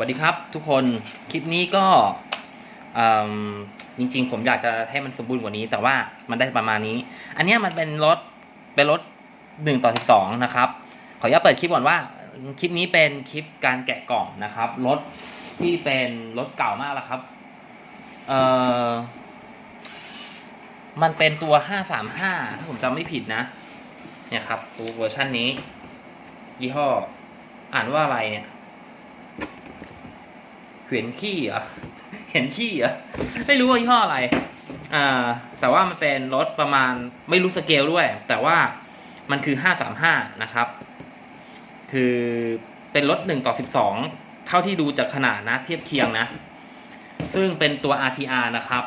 สวัสดีครับทุกคนคลิปนี้ก็จริง ๆ ผมอยากจะให้มันสมบูรณ์กว่านี้ แต่ว่ามันได้ประมาณนี้ อันนี้มันเป็นรถเป็นรถหนึ่งต่อสิบสองนะครับ ขออนุญาตเปิดคลิปก่อนว่า คลิปนี้เป็นคลิปการแกะกล่องนะครับรถที่เป็นรถเก่ามากแล้วครับเอ่อมันเป็นตัวห้าสามห้าถ้าผมจำไม่ผิดนะเนี่ยครับตัวเวอร์ชันนี้ ยี่ห้ออ่านว่าอะไรเนี่ย เห็นขี้เหรอเห็นขี้เหรอไม่รู้ว่ายี่ห้ออะไรอ่าแต่ว่ามันเป็นรถประมาณไม่รู้สเกลด้วย แต่ว่ามันคือห้าสามห้านะครับ คือเป็นรถหนึ่งต่อสิบสองเท่าที่ดูจากขนาดนะเทียบเคียงนะ ซึ่งเป็นตัว RTR นะครับ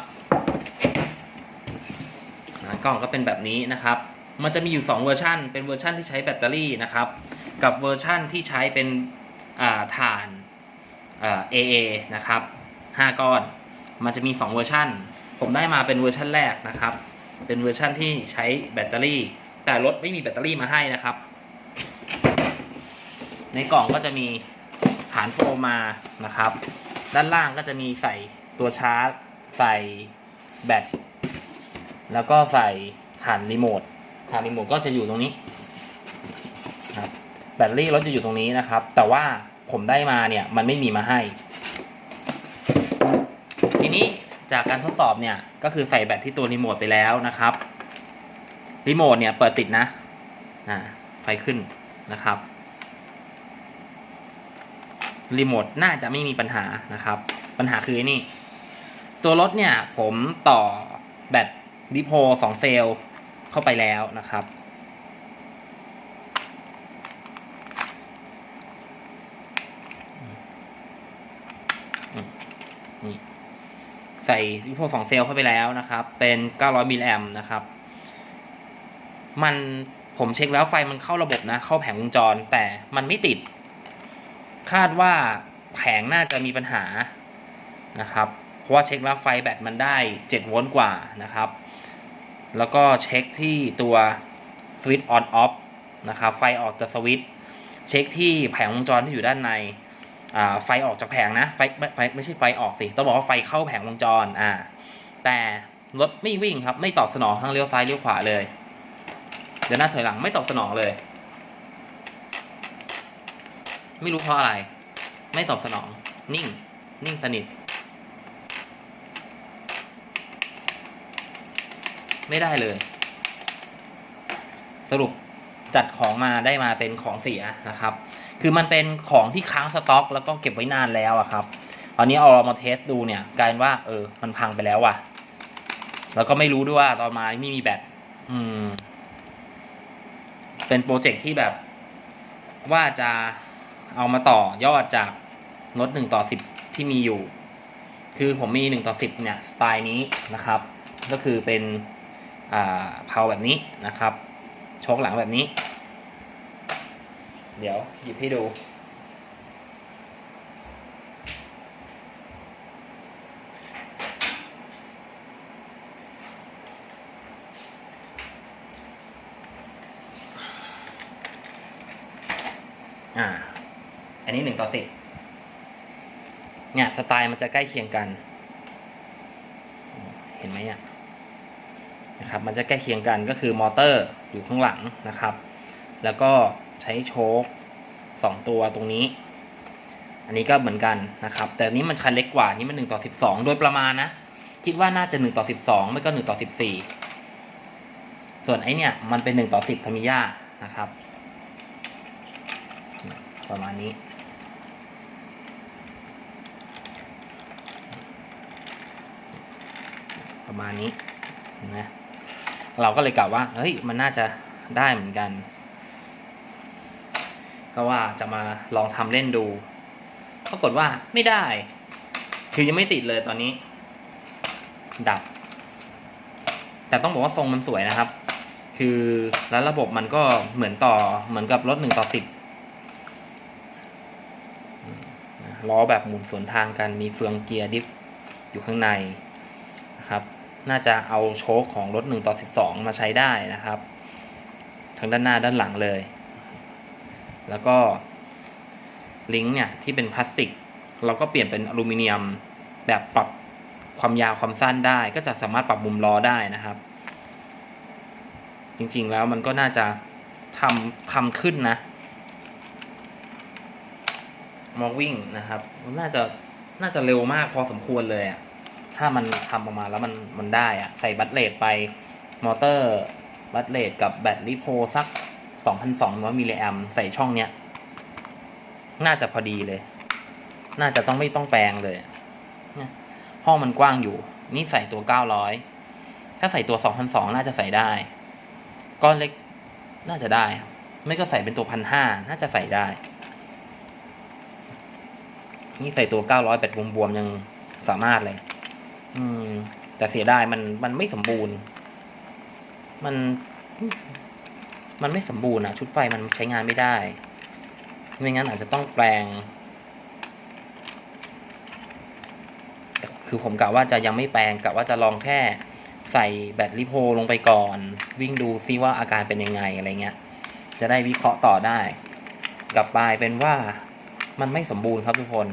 กล่องก็เป็นแบบนี้นะครับ มันจะมีอยู่ 2 เวอร์ชันเป็นเวอร์ชันที่ใช้แบตเตอรี่นะครับ กับเวอร์ชันที่ใช้เป็นอ่าถ่าน เอ่า AA นะครับ5ก้อน มันจะมี 2 เวอร์ชันผมได้มาเป็นเวอร์ชันแรกนะครับ เป็นเวอร์ชันที่ใช้แบตเตอรี่ แต่รถไม่มีแบตเตอรี่มาให้นะครับ ในกล่องก็จะมีฐานโฟมมานะครับ ด้านล่างก็จะมีใส่ตัวชาร์จ ใส่แบต แล้วก็ใส่ฐานรีโมท ฐานรีโมทก็จะอยู่ตรงนี้ แบตเตอรี่รถจะอยู่ตรงนี้นะครับ แต่ว่า ผมได้มาเนี่ยมันไม่มีมาให้ ทีนี้จากการทดสอบเนี่ยก็คือใส่แบตที่ตัวรีโมทไปแล้วนะครับรีโมทเนี่ยเปิดติดนะอ่าไฟขึ้นนะครับรีโมทน่าจะไม่มีปัญหานะครับ ปัญหาคือนี่ ตัวรถเนี่ยผมต่อแบตดิโพสองเซลเข้าไปแล้วนะครับ นี่ ใส่ดิโพสองเซลล์เข้าไปแล้วนะครับ เป็น 900มิลลิแอมนะครับ มันผมเช็คแล้วไฟมันเข้าระบบนะ เข้าแผงวงจรแต่มันไม่ติด คาดว่าแผงน่าจะมีปัญหานะครับ เพราะว่าเช็คแล้วไฟแบตมันได้7โวลต์กว่านะครับ แล้วก็เช็คที่ตัวสวิตช์ออนออฟนะครับ ไฟออกจากสวิตช์เช็คที่แผงวงจรที่อยู่ด้านใน ไฟออกจากแผงนะไฟไม่ไฟไม่ใช่ไฟออกสิต้องบอกว่าไฟเข้าแผงวงจรอ่า แต่รถไม่วิ่งครับ ไม่ตอบสนองทั้งเลี้ยวซ้ายเลี้ยวขวาเลยเดี๋ยวหน้าถอยหลังไม่ตอบสนองเลย ไม่รู้เพราะอะไร ไม่ตอบสนอง นิ่ง นิ่งสนิท ไม่ได้เลย สรุปจัดของมาได้มาเป็นของเสียนะครับ คือมันเป็นของที่ค้างสต็อก แล้วก็เก็บไว้นานแล้วอะครับตอนนี้เอาเรามาเทสดูเนี่ยกลายเป็นว่าเออมันพังไปแล้วว่ะ แล้วก็ไม่รู้ด้วยว่าตอนมาไม่มีแบตอืม เป็นโปรเจกต์ที่แบบ ว่าจะเอามาต่อยอดจากรถหนึ่งต่อสิบที่มีอยู่ คือผมมีหนึ่งต่อสิบเนี่ยสไตล์นี้นะครับ ก็คือเป็นอ่าเพาแบบนี้นะครับโชคหลังแบบนี้ เดี๋ยวหยิบให้ดู อ่า อันนี้หนึ่งต่อสิบเนี่ยสไตล์มันจะใกล้เคียงกัน เห็นไหมอะนะครับ มันจะใกล้เคียงกันก็คือมอเตอร์อยู่ข้างหลังนะครับ แล้วก็ ใช้โชคสองตัวตรงนี้ อันนี้ก็เหมือนกันนะครับ แต่นี้มันคันเล็กกว่านี่มันหนึ่งต่อสิบสองโดยประมาณนะ คิดว่าน่าจะหนึ่งต่อสิบสองไม่ก็หนึ่งต่อสิบสี่ส่วนไอเนี่ยมันเป็นหนึ่งต่อสิบทมิยานะครับ ประมาณนี้ประมาณนี้นไหมเราก็เลยกล่าวว่า เฮ้ย มันน่าจะได้เหมือนกัน ก็ว่าจะมาลองทำเล่นดูปรากฏว่าไม่ได้ คือยังไม่ติดเลยตอนนี้ ดับ แต่ต้องบอกว่าทรงมันสวยนะครับ คือแล้วระบบมันก็เหมือนต่อเหมือนกับรถหนึ่งต่อสิบล้อแบบหมุนสวนทางกันมีเฟืองเกียร์ดิฟอยู่ข้างในนะครับ น่าจะเอาโชคของรถ1ต่อ12 มาใช้ได้นะครับ ทั้งด้านหน้าด้านหลังเลย แล้วก็ลิงก์เนี่ยที่เป็นพลาสติก เราก็เปลี่ยนเป็นอลูมิเนียมแบบปรับความยาวความสั้นได้ ก็จะสามารถปรับมุมล้อได้นะครับ จริงๆแล้วมันก็น่าจะทำทำขึ้นนะมองวิ่งนะครับนน่าจะน่าจะเร็วมากพอสมควรเลยอะถ้ามันทำออกมาแล้วมันมันได้อะใส่บัตเลตไปมอเตอร์บัตเลตกับแบตลิโพสัก 2,200มิลลิแอมใส่ช่องเนี้ย น่าจะพอดีเลย น่าจะต้องไม่ต้องแปลงเลย ห้องมันกว้างอยู่ นี่ใส่ตัว 900 ถ้าใส่ตัว 2,200 น่าจะใส่ได้ ก้อนเล็กน่าจะได้ ไม่ก็ใส่เป็นตัว 1,500 น่าจะใส่ได้ นี่ใส่ตัว 900แบตบวมๆยังสามารถเลย อืม แต่เสียดายมันมันไม่สมบูรณ์ มัน มันไม่สมบูรณ์อะชุดไฟมันใช้งานไม่ได้ ไม่งั้นอาจจะต้องแปลง คือผมกะว่าจะยังไม่แปลงกะว่าจะลองแค่ใส่แบตลิโพลงไปก่อน วิ่งดูซิว่าอาการเป็นยังไงอะไรเงี้ย จะได้วิเคราะห์ต่อได้ กลับไปเป็นว่ามันไม่สมบูรณ์ครับทุกคน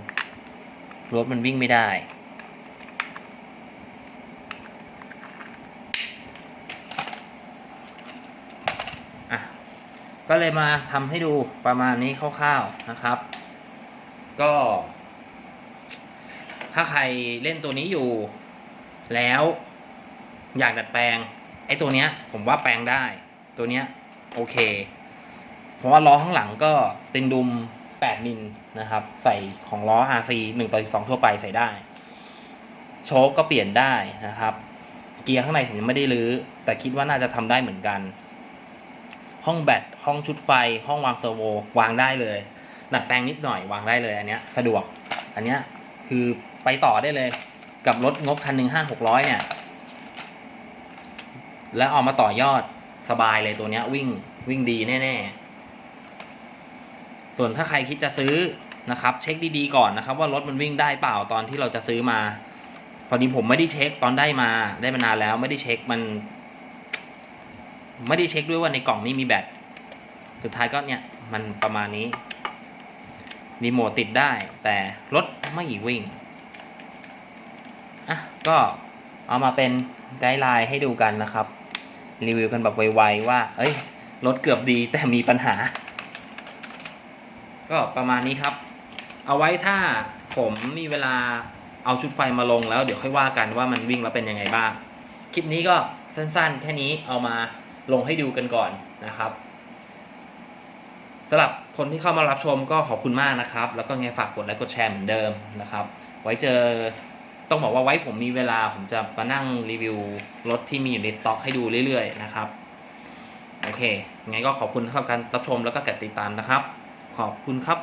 รถมันวิ่งไม่ได้ ก็เลยมาทำให้ดูประมาณนี้คร่าวๆนะครับ ก็ ถ้าใครเล่นตัวนี้อยู่ แล้วอยากดัดแปลงไอ้ตัวเนี้ย ผมว่าแปลงได้ ตัวเนี้ยโอเค เพราะว่าล้อข้างหลังก็เป็นดุม 8 มิลนะครับ ใส่ของล้อ RC 1ต่อ12ทั่วไปใส่ได้ โชคก็เปลี่ยนได้นะครับ เกียร์ข้างในผมยังไม่ได้รื้อ แต่คิดว่าน่าจะทำได้เหมือนกัน ห้องแบตห้องชุดไฟ ห้องวางเซอร์โววางได้เลยดัดแปลงนิดหน่อยวางได้เลยอันเนี้ยสะดวก อันเนี้ยคือไปต่อได้เลย กับรถงบคันหนึ่งห้าหกร้อยเนี่ย แล้วเอามาต่อยอดสบายเลยตัวเนี้ย วิ่งวิ่งดีแน่ๆ ส่วนถ้าใครคิดจะซื้อนะครับ เช็คดีๆก่อนนะครับ ว่ารถมันวิ่งได้เปล่าตอนที่เราจะซื้อมา พอดีผมไม่ได้เช็คตอนได้มาได้มานานแล้วไม่ได้เช็คมัน ไม่ได้เช็คด้วยว่าในกล่องนี้มีแบต สุดท้ายก็เนี่ยมันประมาณนี้ รีโมทติดได้ แต่รถไม่วิ่ง อะ ก็เอามาเป็นไกด์ไลน์ให้ดูกันนะครับ รีวิวกันแบบไวๆว่า เอ้ย รถเกือบดีแต่มีปัญหา ก็ประมาณนี้ครับ เอาไว้ถ้าผมมีเวลาเอาชุดไฟมาลงแล้วเดี๋ยวค่อยว่ากันว่ามันวิ่งแล้วเป็นยังไงบ้าง คลิปนี้ก็สั้นๆ แค่นี้เอามา ลงให้ดูกันก่อนนะครับสำหรับคนที่เข้ามารับชมก็ขอบคุณมากนะครับ แล้วก็ไงฝากกดไลค์กดแชร์เหมือนเดิมนะครับ ไว้เจอต้องบอกว่าไว้ผมมีเวลาผมจะมานั่งรีวิวรถที่มีอยู่ในสต็อกให้ดูเรื่อยๆนะครับโอเคงั้นก็ขอบคุณสำหรับการรับชมแล้วก็การติดตามนะครับ ขอบคุณครับ